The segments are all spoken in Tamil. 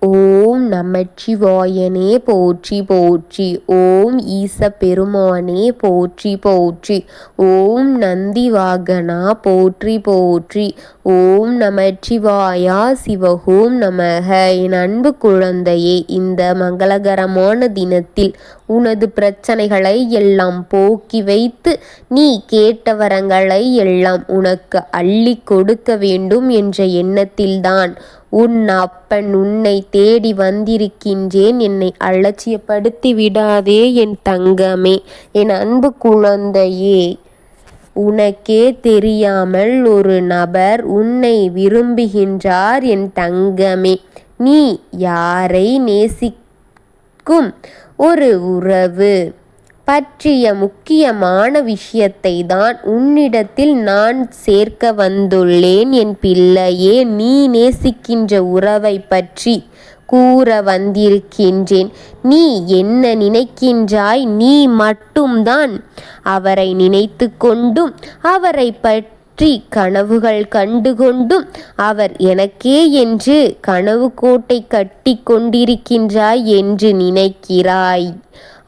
ஓம் நமச்சிவாயனே போற்றி போற்றி. ஓம் ஈச பெருமானே போற்றி போற்றி. ஓம் நந்திவாகனா போற்றி போற்றி. ஓம் நமச்சிவாயா சிவஹோம் நமக. என் அன்பு குழந்தையே இந்த மங்களகரமான தினத்தில் உனது பிரச்சனைகளை எல்லாம் போக்கி வைத்து நீ கேட்ட வரங்களை எல்லாம் உனக்கு அள்ளி கொடுக்க வேண்டும் என்ற எண்ணத்தில்தான் உன் அப்பன் உன்னை தேடி வந்திருக்கின்றேன். என்னை அலட்சியப்படுத்தி விடாதே என் தங்கமே. என் அன்பு குழந்தையே உனக்கே தெரியாமல் ஒரு நபர் உன்னை விரும்புகின்றார் என் தங்கமே. நீ யாரை நேசிக்கும்? ஒரு உறவு. பற்றிய முக்கியமான விஷயத்தை தான் உன்னிடத்தில் நான் சேர்க்க வந்துள்ளேன் என் பிள்ளையே நீ நேசிக்கின்ற உறவை பற்றி கூற வந்திருக்கின்றேன். நீ என்ன நினைக்கின்றாய்? நீ மட்டும்தான் அவரை நினைத்து கொண்டும் அவரை பற்றி கனவுகள் கண்டுகொண்டும் அவர் எனக்கே என்று கனவு கோட்டை கட்டி கொண்டிருக்கின்றாய் என்று நினைக்கிறாய்.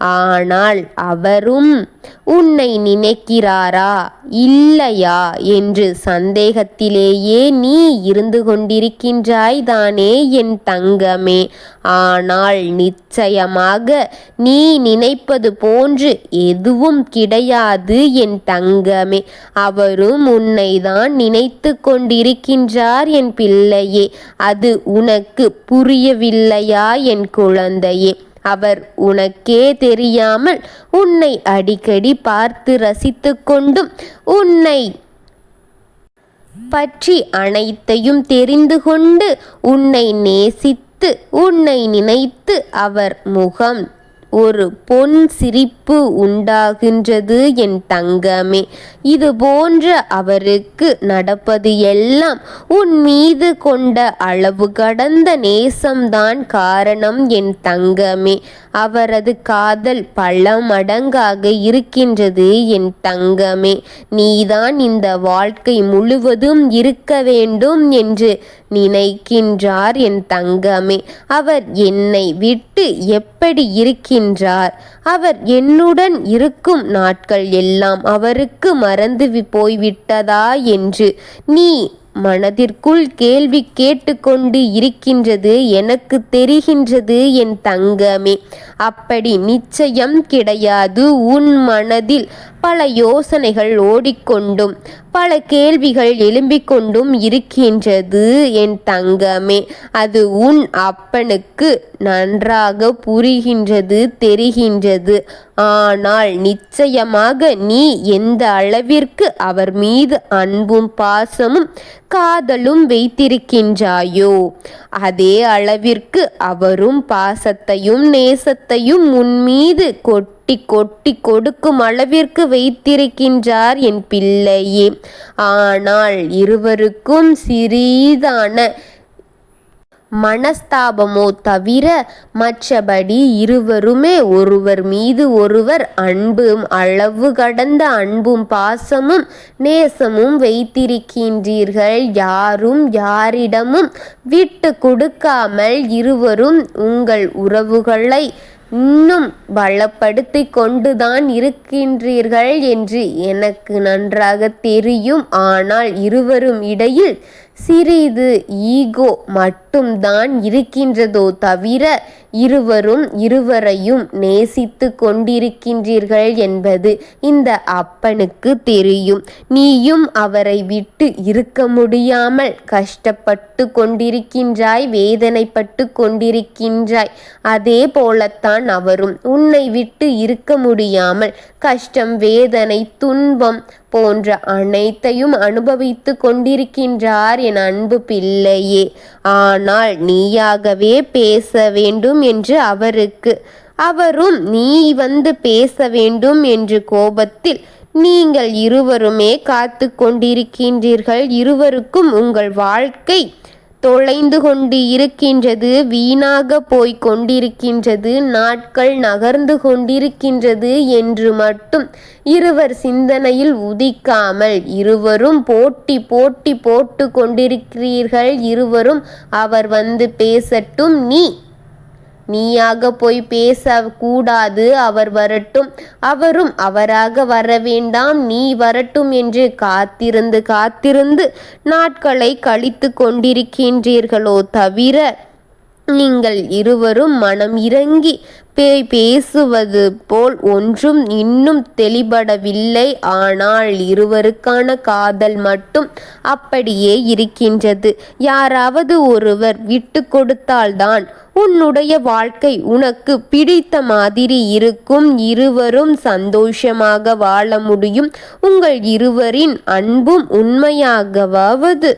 ஆனால் அவரும் உன்னை நினைக்கிறாரா? இல்லையா என்று சந்தேகத்திலேயே நீ இருந்து கொண்டிருக்கின்றாய் தானே என் தங்கமே. ஆனால் நிச்சயமாக நீ நினைப்பது போன்று எதுவும் கிடையாது என் தங்கமே. அவரும் உன்னை தான் நினைத்து கொண்டிருக்கின்றார் என் பிள்ளையே. அது உனக்கு புரியவில்லையா என் குழந்தையே? அவர் உனக்கே தெரியாமல் உன்னை அடிக்கடி பார்த்து ரசித்து கொண்டும் உன்னை பற்றி அனைத்தையும் தெரிந்து கொண்டு உன்னை நேசித்து உன்னை நினைத்து அவர் முகம் ஒரு பொன் சிரிப்பு உண்டாகின்றது என் தங்கமே. இது போன்ற அவருக்கு நடப்பது எல்லாம் உன் மீது கொண்ட அளவு கடந்த நேசம்தான் காரணம் என் தங்கமே. அவரது காதல் பல மடங்காக இருக்கின்றது என் தங்கமே. நீதான் இந்த வாழ்க்கை முழுவதும் இருக்க வேண்டும் என்று நினைக்கின்றார் என் தங்கமே. அவர் என்னை விட்டு எப்படி இருக்கின்றார் அவர் என்னுடன் இருக்கும் நாட்கள் எல்லாம் அவருக்கு மறந்து போய்விட்டதா என்று. நீ மனதிற்குள் கேள்வி கேட்டுக்கொண்டு இருக்கின்றது எனக்கு தெரிகின்றது என் தங்கமே. அப்படி நிச்சயம் கிடையாது. உன் மனதில் பல யோசனைகள் ஓடிக்கொண்டும். பல கேள்விகள் எழும்பிக் கொண்டும் இருக்கின்றது. என் தங்கமே அது உன் அப்பனுக்கு நன்றாக புரிகின்றது தெரிகின்றது. ஆனால் நிச்சயமாக நீ எந்த அளவிற்கு அவர் மீது அன்பும் பாசமும் காதலும் வைத்திருக்கின்றாயோ அதே அளவிற்கு அவரும் பாசத்தையும் நேசத்தையும் உன் மீது கொட்டி கொட்டி கொடுக்கும் அளவிற்கு வைத்திருக்கின்றார் என் பிள்ளையே. ஆனால் இருவருக்கும் சிறிதான மனஸ்தாபமோ தவிர மற்றபடி இருவருமே ஒருவர் மீது ஒருவர் அன்பும் அளவு கடந்த அன்பும் பாசமும் நேசமும் வைத்திருக்கின்றீர்கள். யாரும் யாரிடமும் விட்டு கொடுக்காமல் இருவரும் உங்கள் உறவுகளை இன்னும் பலப்படுத்தி கொண்டுதான் இருக்கின்றீர்கள் என்று எனக்கு நன்றாக தெரியும். ஆனால் இருவரும் இடையில் சிறிது ஈகோ மட்டும்தான் இருக்கின்றதோ தவிர இருவரும் இருவரையும் நேசித்து கொண்டிருக்கின்றீர்கள் என்பது இந்த அப்பனுக்கு தெரியும். நீயும் அவரை விட்டு இருக்க முடியாமல் கஷ்டப்பட்டு கொண்டிருக்கின்றாய் வேதனைப்பட்டு கொண்டிருக்கின்றாய். அதே போலத்தான் அவரும் உன்னை விட்டு இருக்க முடியாமல் கஷ்டம் வேதனை துன்பம் போன்ற அனைத்தையும் அனுபவித்து கொண்டிருக்கின்றார் என் அன்பு பிள்ளையே. ஆனால் நீயாகவே பேச வேண்டும் என்று அவருக்கு. அவரும் நீ வந்து பேச வேண்டும் என்று கோபத்தில் நீங்கள் இருவருமே காத்து கொண்டிருக்கின்றீர்கள். இருவருக்கும் உங்கள் வாழ்க்கை தொலைந்து கொண்டு இருக்கின்றது வீணாக போய்க் கொண்டிருக்கின்றது நாட்கள் நகர்ந்து கொண்டிருக்கின்றது என்று மட்டும் இருவர் சிந்தனையில் உதிக்காமல் இருவரும் போட்டி போட்டி போட்டு கொண்டிருக்கிறீர்கள். இருவரும் அவர் வந்து பேசட்டும். நீ நீயாக போய் பேச கூடாது அவர் வரட்டும். அவரும் அவராக வர வேண்டாம் நீ வரட்டும் என்று காத்திருந்து காத்திருந்து நாட்களை கழித்து கொண்டிருக்கின்றீர்களோ தவிர நீங்கள் இருவரும் மனம் இறங்கி பேய் பேசுவது போல் ஒன்றும் இன்னும் தெளிபடவில்லை. ஆனால் இருவருக்கான காதல் மட்டும் அப்படியே இருக்கின்றது. யாராவது ஒருவர் விட்டு கொடுத்தால்தான் உன்னுடைய வாழ்க்கை உனக்கு பிடித்த மாதிரி இருக்கும். இருவரும் சந்தோஷமாக வாழ முடியும். உங்கள் இருவரின் அன்பும் உண்மையாகவாவது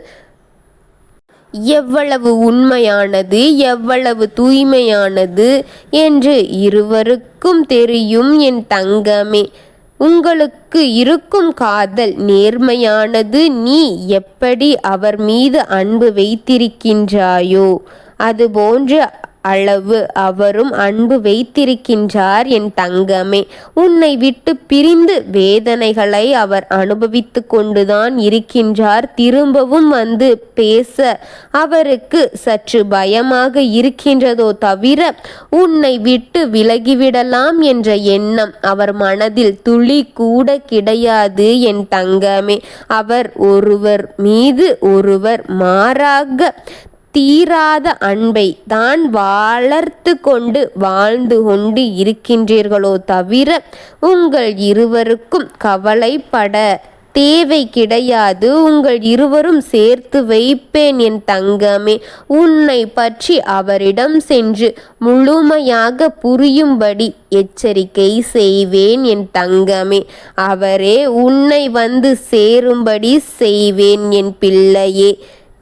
எவ்வளவு உண்மையானது எவ்வளவு தூய்மையானது என்று இருவருக்கும் தெரியும் என் தங்கமே. உங்களுக்கு இருக்கும் காதல் நேர்மையானது நீ எப்படி அவர் மீது அன்பு வைத்திருக்கின்றாயோ அதுபோன்று அளவு அவரும் அன்பு வைத்திருக்கின்றார் என் தங்கமே. உன்னை விட்டு பிரிந்து வேதனைகளை அவர் அனுபவித்து கொண்டுதான் இருக்கின்றார். திரும்பவும் வந்து பேச அவருக்கு சற்று பயமாக இருக்கின்றதோ தவிர உன்னை விட்டு விலகிவிடலாம் என்ற எண்ணம் அவர் மனதில் துளி கூட கிடையாது என் தங்கமே. அவர் ஒருவர் மீது ஒருவர் மாறாக தீராத அன்பை தான் வளர்த்து கொண்டு வாழ்ந்து கொண்டு இருக்கின்றீர்களோ தவிர உங்கள் இருவருக்கும் கவலைப்பட தேவை கிடையாது. உங்கள் இருவரும் சேர்த்து வைப்பேன் என் தங்கமே. உன்னை பற்றி அவரிடம் சென்று முழுமையாக புரியும்படி எச்சரிக்கை செய்வேன் என் தங்கமே. அவரே உன்னை வந்து சேரும்படி செய்வேன் என் பிள்ளையே.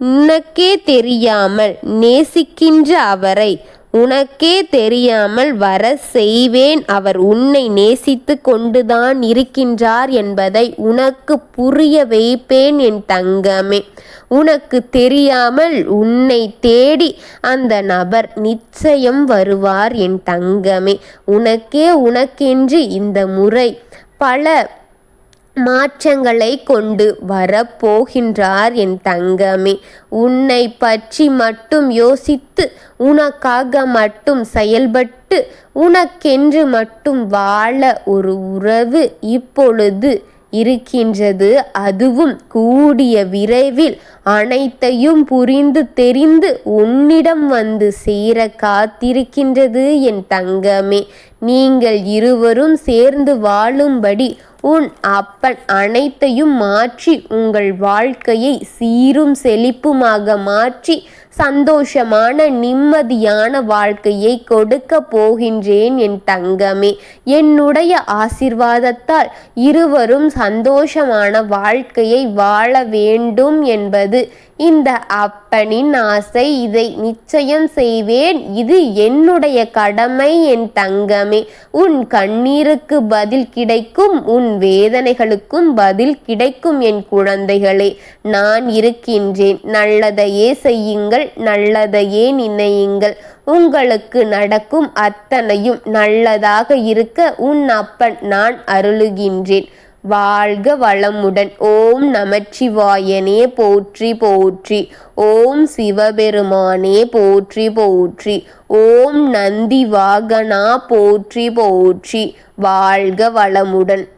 உனக்கே தெரியாமல் நேசிக்கின்ற அவரை உனக்கே தெரியாமல் வர செய்வேன். அவர் உன்னை நேசித்து கொண்டுதான் இருக்கின்றார் என்பதை உனக்கு புரிய வைப்பேன் என் தங்கமே. உனக்கு தெரியாமல் உன்னை தேடி அந்த நபர் நிச்சயம் வருவார் என் தங்கமே. உனக்கே உனக்கென்று இந்த முறை பல மாற்றங்களை கொண்டு வரப்போகின்றார் என் தங்கமே. உன்னை பற்றி மட்டும் யோசித்து உனக்காக மட்டும் செயல்பட்டு உனக்கென்று மட்டும் வாழ ஒரு உறவு இப்பொழுது இருக்கின்றது. அதுவும் கூடிய விரைவில் அனைத்தையும் புரிந்து தெரிந்து உன்னிடம் வந்து சேர காத்திருக்கின்றது என் தங்கமே. நீங்கள் இருவரும் சேர்ந்து வாழும்படி உன் அப்பன் அனைத்தையும் மாற்றி உங்கள் வாழ்க்கையை சீரும் செழிப்புமாக மாற்றி சந்தோஷமான நிம்மதியான வாழ்க்கையை கொடுக்க போகின்றேன் என் தங்கமே. என்னுடைய ஆசிர்வாதத்தால் இருவரும் சந்தோஷமான வாழ்க்கையை வாழ வேண்டும் என்பது இந்த அப்பனின் ஆசை இதை நிச்சயம் செய்வேன். இது என்னுடைய கடமை என் தங்கமே. உன் கண்ணீருக்கு பதில் கிடைக்கும் உன் வேதனைகளுக்கும் பதில் கிடைக்கும் என் குழந்தைகளே. நான் இருக்கின்றேன். நல்லதையே செய்யுங்கள் நல்லதையே நினையுங்கள். உங்களுக்கு நடக்கும் அத்தனையும் நல்லதாக இருக்க உன் அப்பன் நான் அருளுகின்றேன். வாழ்க வளமுடன். ஓம் நமச்சிவாயனே போற்றி போற்றி. ஓம் சிவபெருமானே போற்றி போற்றி. ஓம் நந்தி வாகனா போற்றி போற்றி. வாழ்க வளமுடன்.